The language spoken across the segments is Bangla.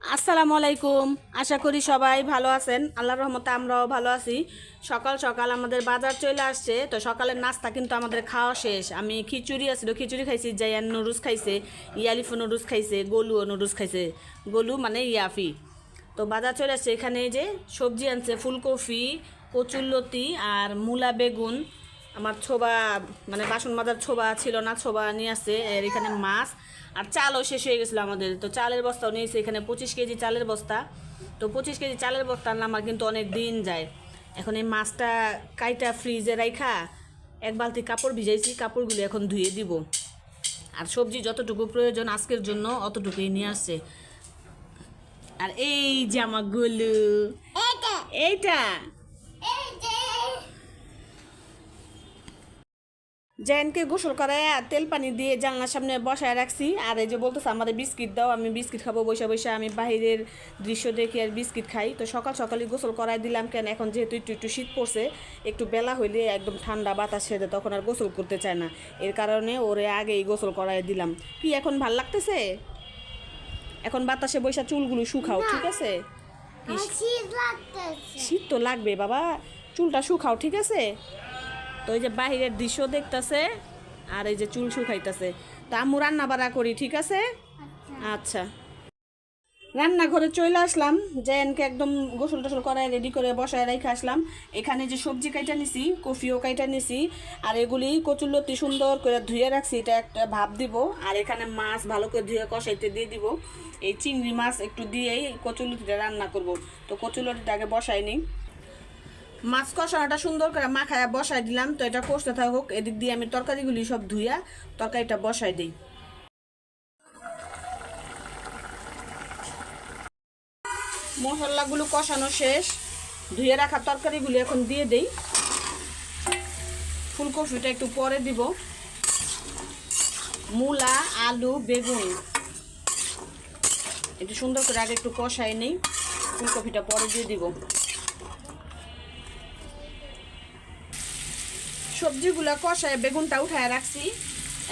আসসালামু আলাইকুম। আশা করি সবাই ভালো আছেন। আল্লাহর রহমতে আমরাও ভালো আছি। সকাল সকাল আমাদের বাজার চলে আসছে। তো সকালের নাস্তা কিন্তু আমাদের খাওয়া শেষ। আমি খিচুড়ি আছিল খিচুড়ি খাইছি জায়ান নুডলস খাইছে, ইয়ালিফো নুডলস খাইছে, গোলুও নুডলস খাইছে। গোলু মানে ইয়াফি। তো বাজার চলে আসছে। এখানে যে সবজি আনছে, ফুলকপি, কচুরলতি আর মূলা বেগুন। আমার ছোবা মানে বাসন মাজার ছোবা ছিল না ছোবা নিয়ে আসছে এর এখানে মাছ আর চালও শেষ হয়ে গেছিল আমাদের। তো চালের বস্তাও নিয়েছে এখানে পঁচিশ কেজি চালের বস্তা। তো পঁচিশ কেজি চালের বস্তা আমার কিন্তু অনেক দিন যায়। এখন এই মাছটা কাইটা ফ্রিজে রাইখা এক বালতি কাপড় ভিজাইছি কাপড়গুলো এখন ধুয়ে দিব। আর সবজি যতটুকু প্রয়োজন আজকের জন্য অতটুকুই নিয়ে আসছে। আর এই জামাগুলো এইটা। জেনকে গোসল করায় আর তেল পানি দিয়ে জানলার সামনে বসায় রাখছি। আর এই যে বলতেছে আমাদের বিস্কিট দাও আমি বিস্কিট খাব বসে বসে আমি বাইরের দৃশ্য দেখি আর বিস্কিট খাই। তো সকাল সকালই গোসল করাই দিলাম কেন? এখন যেহেতু একটু একটু শীত পড়ছে একটু বেলা হইলে একদম ঠান্ডা বাতাস সেরে তখন আর গোসল করতে চায় না। এর কারণে ওরে আগেই গোসল করায় দিলাম। কি এখন ভালো লাগতেছে? এখন বাতাসে বৈশা চুলগুলো শুকাও ঠিক আছে? শীত শীত তো লাগবে বাবা চুলটা শুকাও ঠিক আছে? তো এই যে বাহিরের দৃশ্য দেখতাছে আর এই যে চুল শুকাইতাছে। তা আম্মু রান্না বাড়া করি ঠিক আছে? আচ্ছা। রান্নাঘরে চলে আসলাম জেনকে একদম গোসল টোসল করায় রেডি করে বসায় রেখে আসলাম। এখানে যে সবজি কাইটা নিছি কফিও কাইটা নিছি আর এগুলি কচুরলতি সুন্দর করে ধুয়ে রাখছি এটা একটা ভাব দিব। আর এখানে মাছ ভালো করে ধুয়ে কষাইতে দিয়ে দিব। এই চিংড়ি মাছ একটু দিয়েই কচুরলতিটা রান্না করব। তো কচুরলতিটা আগে বসাই নিই। মাছ কষানোটা সুন্দর করে মাখায় বসাই দিলাম, তো এটা কষতে থাকুক, এদিক দিয়ে আমি তরকারিগুলি সব ধুইয়া তরকারিটা বসাই দিই। মশলাগুলো কষানো শেষ, ধুয়ে রাখা তরকারিগুলি এখন দিয়ে দেই। ফুলকপিটা একটু পরে দিব। মূলা, আলু, বেগুন, একটু সুন্দর করে আগে একটু কষাই নেই, ফুলকপিটা পরে দিয়ে দিব। সবজিগুলো কষায় বেগুনটা উঠায় রাখছি।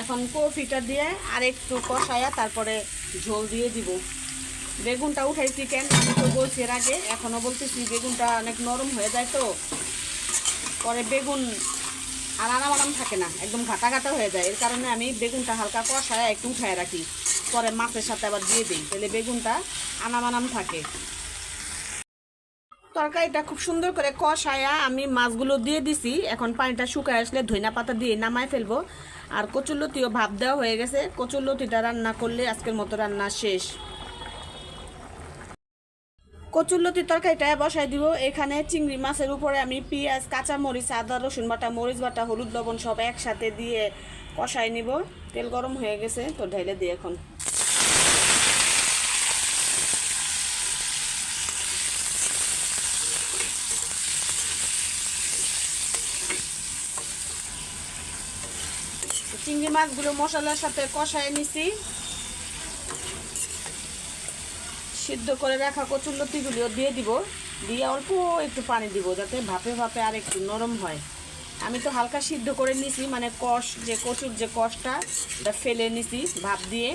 এখন কফিটা দিয়ে আর একটু কষায়া তারপরে ঝোল দিয়ে দিব। বেগুনটা উঠাইছি কেন? আমি তো বলছি এর আগে এখনও বলতেছি বেগুনটা অনেক নরম হয়ে যায় তো। পরে বেগুন আর আরাম থাকে না, একদম ঘাটা ঘাটা হয়ে যায়। এর কারণে আমি বেগুনটা হালকা কষায় একটু উঠায় রাখি। পরে মাছের সাথে আবার দিয়ে দিই, তাহলে বেগুনটা আনাম আনাম থাকে। তরকারিটা খুব সুন্দর করে কষায়া আমি মাছগুলো দিয়ে দিছি। এখন পানিটা শুকায় আসলে ধইনা পাতা দিয়ে নামায় ফেলব। আর কচুরলতিও ভাব দেওয়া হয়ে গেছে। কচুরলতিটা রান্না করলে আজকের মতো রান্না শেষ। কচুরলতি তরকারিটা বসাই দিব। এখানে চিংড়ি মাছের উপরে আমি পেঁয়াজ কাঁচা মরিচ আদা, রসুন বাটা, মরিচ বাটা, হলুদ লবণ সব একসাথে দিয়ে কষাই নিব। তেল গরম হয়ে গেছে, তো ঢেলে দিয়ে এখন। চিংড়ি মাছগুলো মশলার সাথে কষায় নিছি। সিদ্ধ করে রাখা কচুর লতিগুলিও দিয়ে দিব। দিয়ে অল্প একটু পানি দিব যাতে ভাপে ভাপে আর একটু নরম হয়। আমি তো হালকা সিদ্ধ করে নিছি মানে কষ, যে কচুর যে কষটা ফেলে নিছি ভাপ দিয়ে।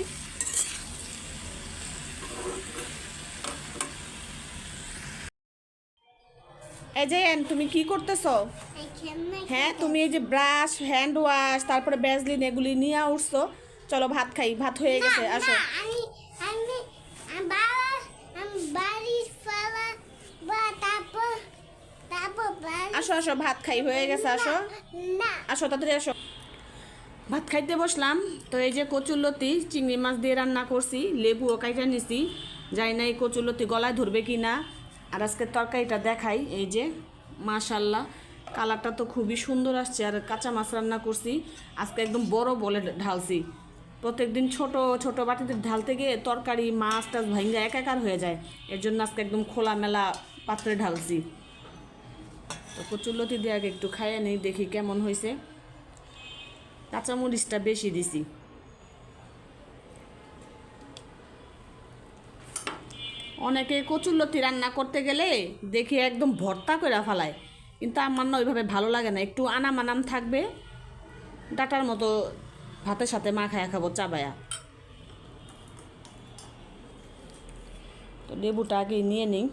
এই যে তুমি কি করতেছো? হ্যাঁ তুমি এই যে ব্রাশ হ্যান্ড ওয়াশ তারপরে ব্যাজলিন এগুলি নিয়ে উঠছো। চলো ভাত খাই ভাত হয়ে গেছে আসো। আসো আসো ভাত খাই হয়ে গেছে আসো। আসো তাড়াতাড়ি আসো। ভাত খাইতে বসলাম তো এই যে কচুরলতি চিংড়ি মাছ দিয়ে রান্না করছি লেবুও কাইটা নিছি। যাই না এই কচুরলতি গলায় ধরবে কি না আর আজকে তরকারিটা দেখাই, এই যে মাশাল্লাহ কালারটা তো খুবই সুন্দর আসছে, আর কাঁচা মাছ রান্না করছি, আজকে একদম বড় বলে ঢালছি। প্রত্যেকদিন ছোট ছোট বাটিতে ঢালতে গিয়ে তরকারি, মাছ টাছ ভাঙ্গা একাকার হয়ে যায়। এর জন্য আজকে একদম খোলামেলা পাত্রে ঢালছি। তো কচুরলতি দিয়ে আগে একটু খাইয়ে নেই, দেখি কেমন হয়েছে। কাঁচামরিচটা বেশি দিছি। অনেকে কচুরলতি রান্না করতে গেলে দেখি একদম ভর্তা করে ফেলায়। কিন্তু আমার না ওইভাবে ভালো লাগে না। একটু আনাম আনাম থাকবে, ডাটার মতো ভাতের সাথে মা খায়া খাব চাবায়া তো লেবুটা আগে নিয়ে নিই।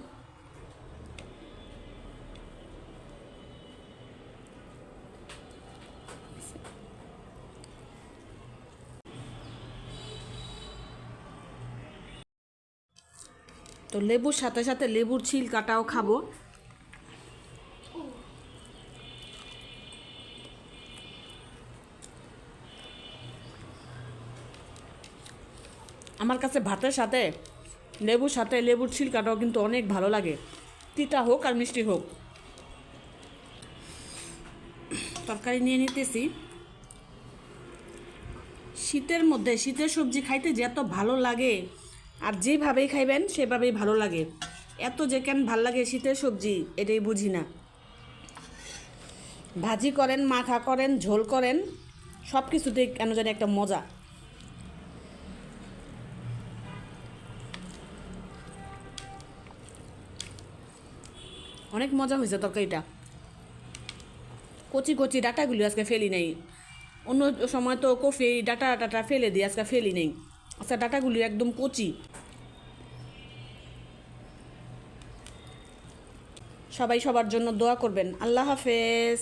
তো লেবুর সাথে সাথে লেবুর ছিলকাটাও খাব। আমার কাছে ভাতের সাথে লেবুর সাথে লেবুর ছিলকাটাও কিন্তু অনেক ভালো লাগে। তিতা হোক আর মিষ্টি হোক। তরকারি নিয়ে নিতেছি। শীতের মধ্যে শীতের সবজি খাইতে যে এত ভালো লাগে। আর যেভাবেই খাইবেন, সেভাবেই ভালো লাগে। এত যে কেন ভালো লাগে শীতের সবজি, এটাই বুঝি না। ভাজি করেন, মাখা করেন, ঝোল করেন সব কিছুতেই কেন জানি একটা মজা। অনেক মজা হয়েছে তরকারিটা। কচি কচি ডাটাগুলি আজকে ফেলি নেই। অন্য সময় তো কফি ডাটা টাটা ফেলে দিই, আজকে ফেলি নেই। আচ্ছা ডাটাগুলি একদম কচি। সবাই সবার জন্য দোয়া করবেন। আল্লাহ হাফেজ।